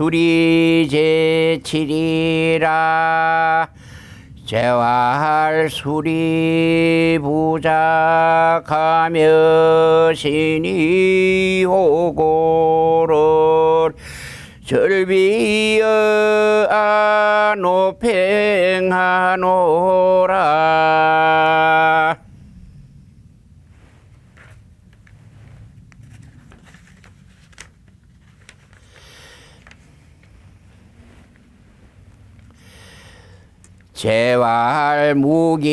수리 제칠이라. 재활 수리 부작하며 신이 오고를 절비여 안오팽하노라 재활 무기지지하며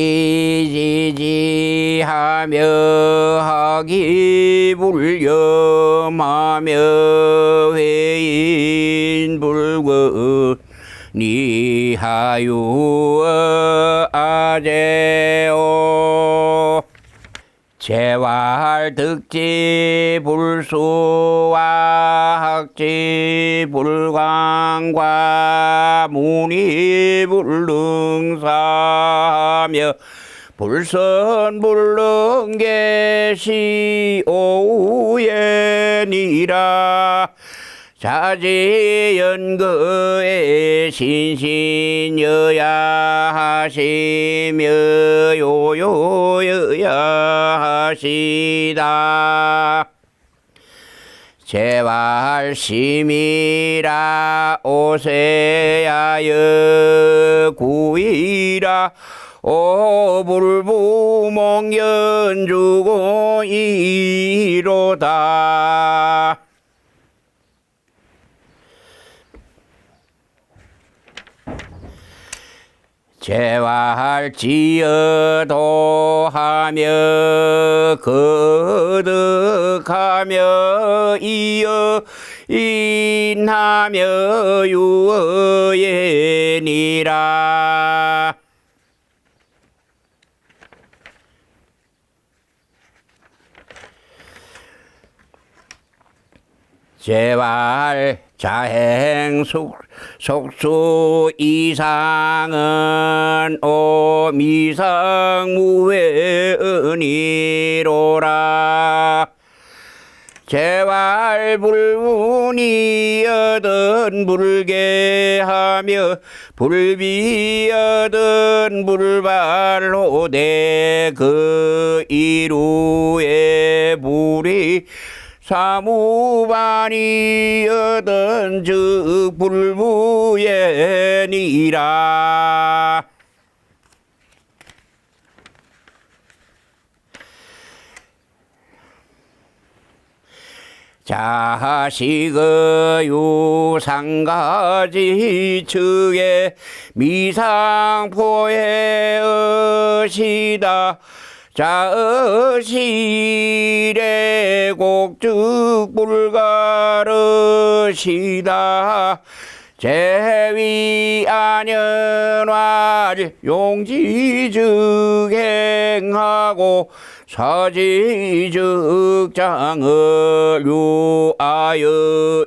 하기 불념하며 회인 불구 니하유 아제오 재활 득지 불수와 학지 불광과 문이 불능사며 불선 불능계시 오우예니라 자지연거에 신신여야 하시며 요요여야 하시다. 제발 심이라 오세야여 구이라 오불부몽 연주고 이로다 재활지어도 하며 거득하며 이어 인하며 유어예니라. 제발 자행 속, 속수 이상은 오미상 무회은이로라. 제발 불운이여든 불개하며 불비여든 불발호대 그 이루의 불이 사무반이여든 즉 불무예니라. 자식의 유상가지 측에 미상포에 의시다 자의실에 곡즉 불가르시다. 제위 안연활 용지즉 행하고 사지즉 장을 유하여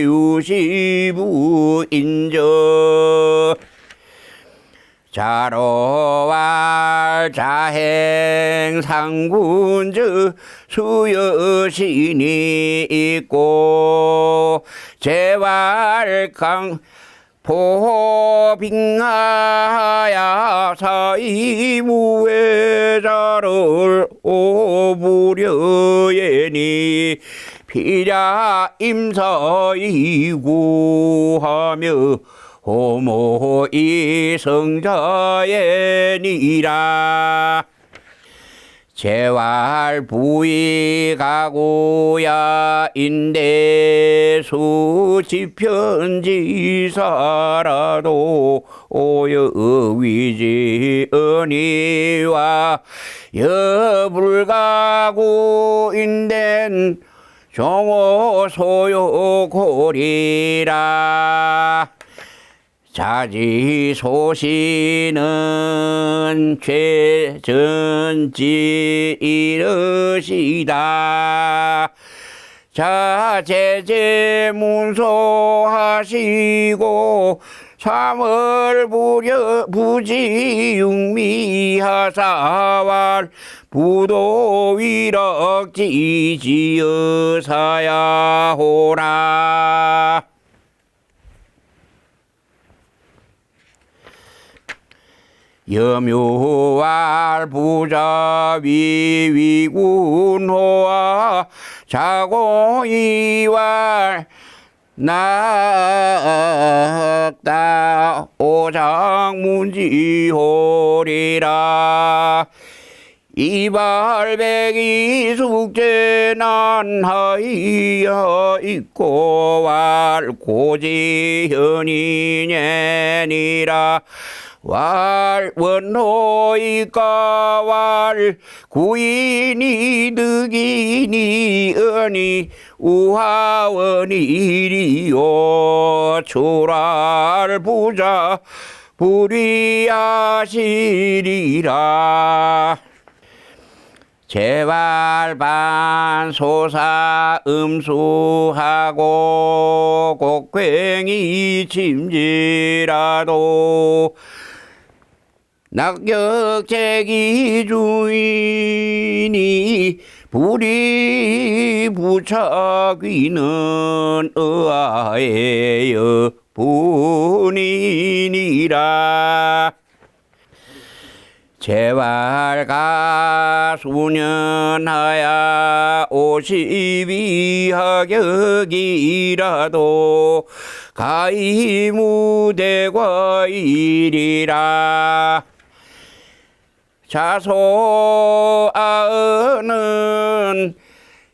이유시부 인저 자로와 자행 상군주 수여신이 있고 재활강 보빙하야 사이무회자를 오부려예니 피자 임서이구하며 호모 이성자예니라. 재활 부위 가구야 인대 수 지편지사라도 오여 위지 은희와 여불가구 인된 종호 소요 고리라 자지 소시는 최전지 이르시다. 자제제 문소하시고 삼월 부려 부지육미하사왈 부도위럭지 지어사야호라 염유왈 부자 위위군호와 자고이왈 낙다 오장문지호리라 이발백이 숙제 난 하이여 있고 왈 고지현이냐니라. 왈 원호이까 왈 구인이 득이니 은이 우하원이리요 초랄 부자 불이하시리라 제발 반 소사 음수하고 곡괭이 침지라도 낙격제기 주인이 불이 부착이는 의아에여 분이니라 제발 가 수년하야 오십이 하격이라도 가히 무대과일이라. 자소아은은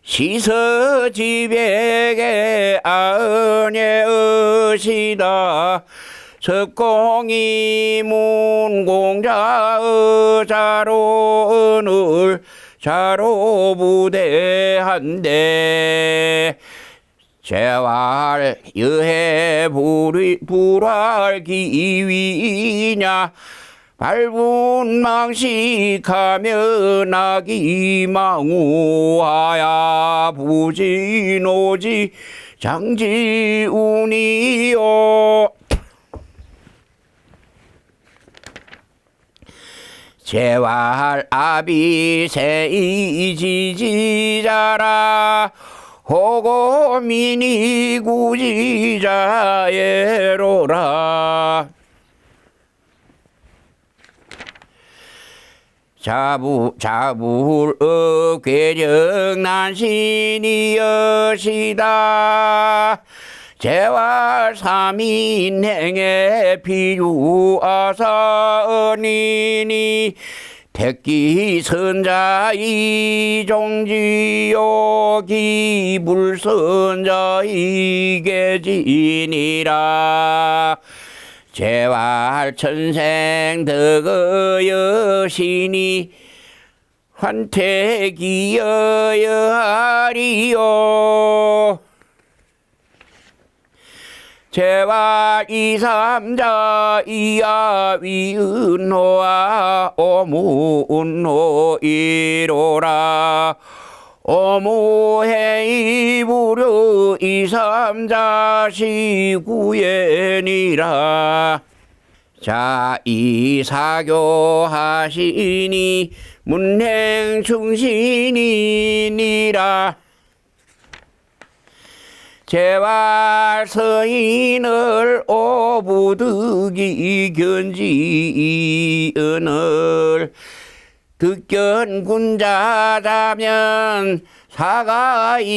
시서지백의 아은의 의시다 석공이 문공자 의자로 은을 자로 부대한데 재활 여해 불이 기위냐? 발분 망식하며 나기 망우하야 부진오지 장지운이요 제활 아비세이 지지자라 호고민이 구지자예로라. 자부 자불 어괴력 난신이 여시다 재활 삼인행에 비유아사언이니 백기 선자 이 종지요 기불 선자 이 계진이라. 재활 천생 덕의 여신이 환태기여여 하리요 제발 이삼자 이야 위은호와 오무은호 이로라. 오무해이 무료 이삼자 시구예니라. 자 이사교 하시니 문행 충신이니라 제발 서인을 오부득이 견지은을 득견 군자라면 사가이니라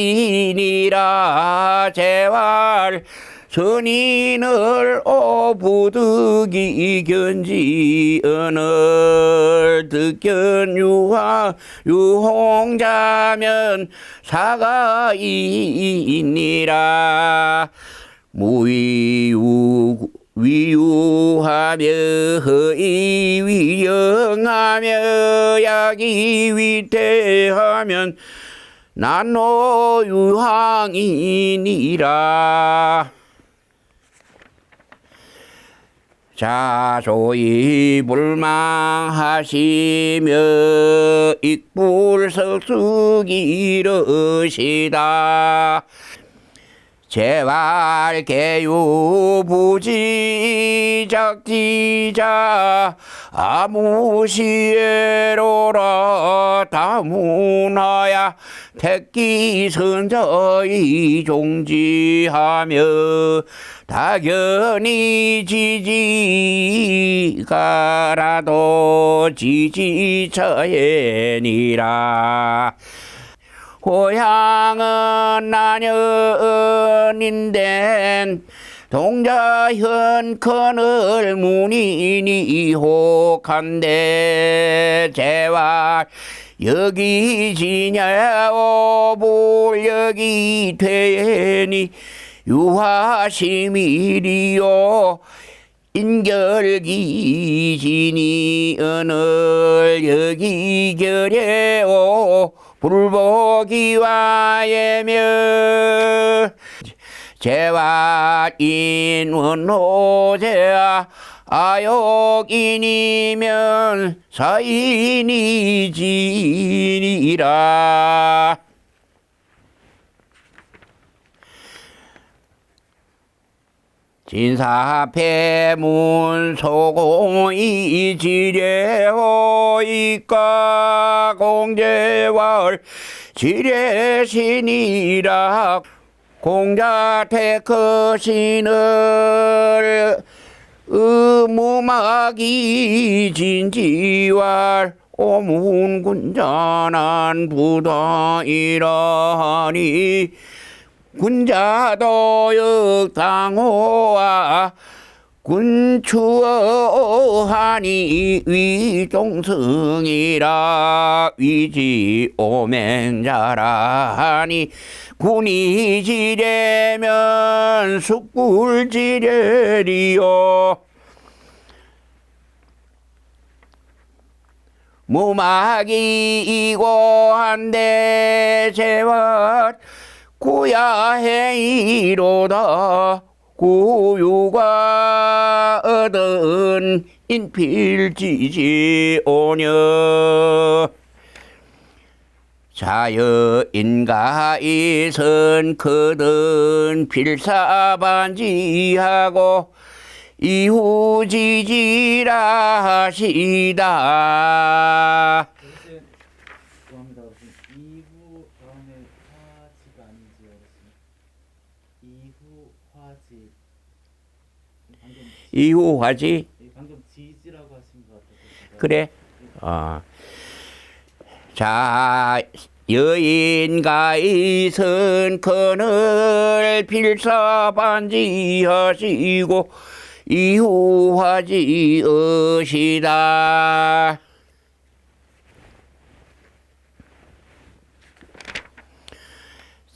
제발 선인을 오부득이 견지 은을 득견 유하 유홍자면 사가이니라. 무위유 위유하며 허이 위영하며 약이 위태하면 난노 유항이니라 자소이 불망하시며 익불석숙 이러시다 제발 개유 부지 작지자 아무 시에로라 다문화야 택기 선저이 종지하며 당연히 지지가라도 지지처애니라 고향은 나년인데 동자현 커늘 문인이 혹한데 제발 여기 지냐오 불 여기 되니 유화심이리요. 인결기지니 오늘 여기 결에오 불보기와 예며 제와 인원호제아 아욕인이면 사인이 지니라 진사패문 소공이 지뢰호이까 공제월 지뢰신이라 공자테크신을 의무마기 진지왈 오문군자난 부다이라니 군자도역 당호와 군추하니 위종승이라 위지 오맹자라니 군이 지려면 숙굴 지려리요. 무막이 이고한데 제වත් 구야행이로다. 구유가 얻은 인필지지 오녀 자여인가이선 크든 필사반지하고 이후지지라 하시다 어르신 이후 다음에 화지가 아닌지 어르신 이후 화지 방금 이후하지? 예, 방금 지지라고 하신 것 제가 그래? 아. 자 여인가 이선 그늘 필사반지 하시고 이후하지 어시다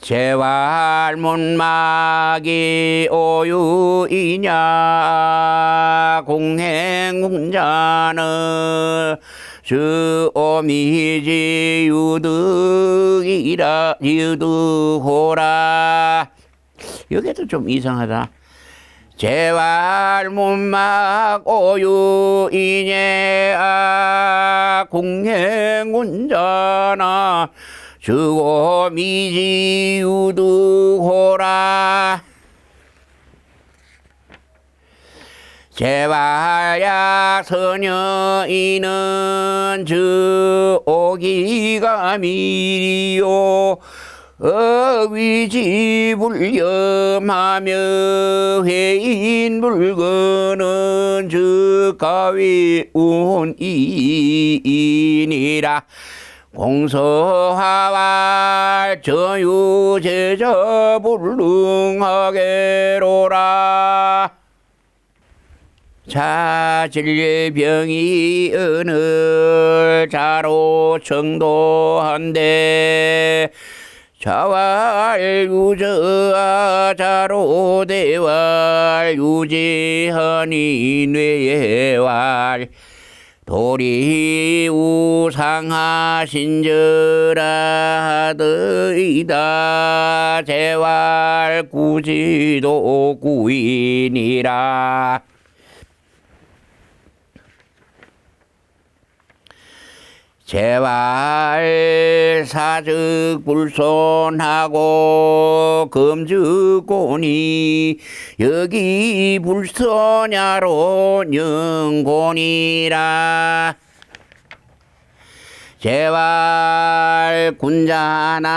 제왈문막이 오유이냐 공행공자는 주오미지 유득이라 유득호라. 여기도 좀 이상하다. 제왈문막 오유이냐 공행운자나 주고 미지 유득호라. 제발야 서녀이는 주 오기가 미리요. 어위지 불렴하며 회인 물건은 주가위 운이니라 공서하와 저유제저 불능하게로라. 자질병이 어느 자로 정도한데 자왈 유저아 자로 대왈 유지하니 뇌왈 도리 우상하신저라 하더이다. 제왈 구지도 구인이라 제발 사즉 불손하고 금주곤이 여기 불소냐로 영곤이라. 제발 군자난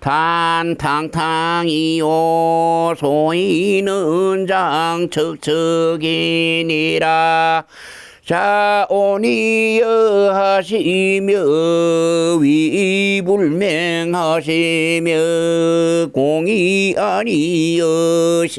탄탕탕이요 소이는 장척척이니라. 자오니여 하시며 위불맹하시며 공이 아니여시다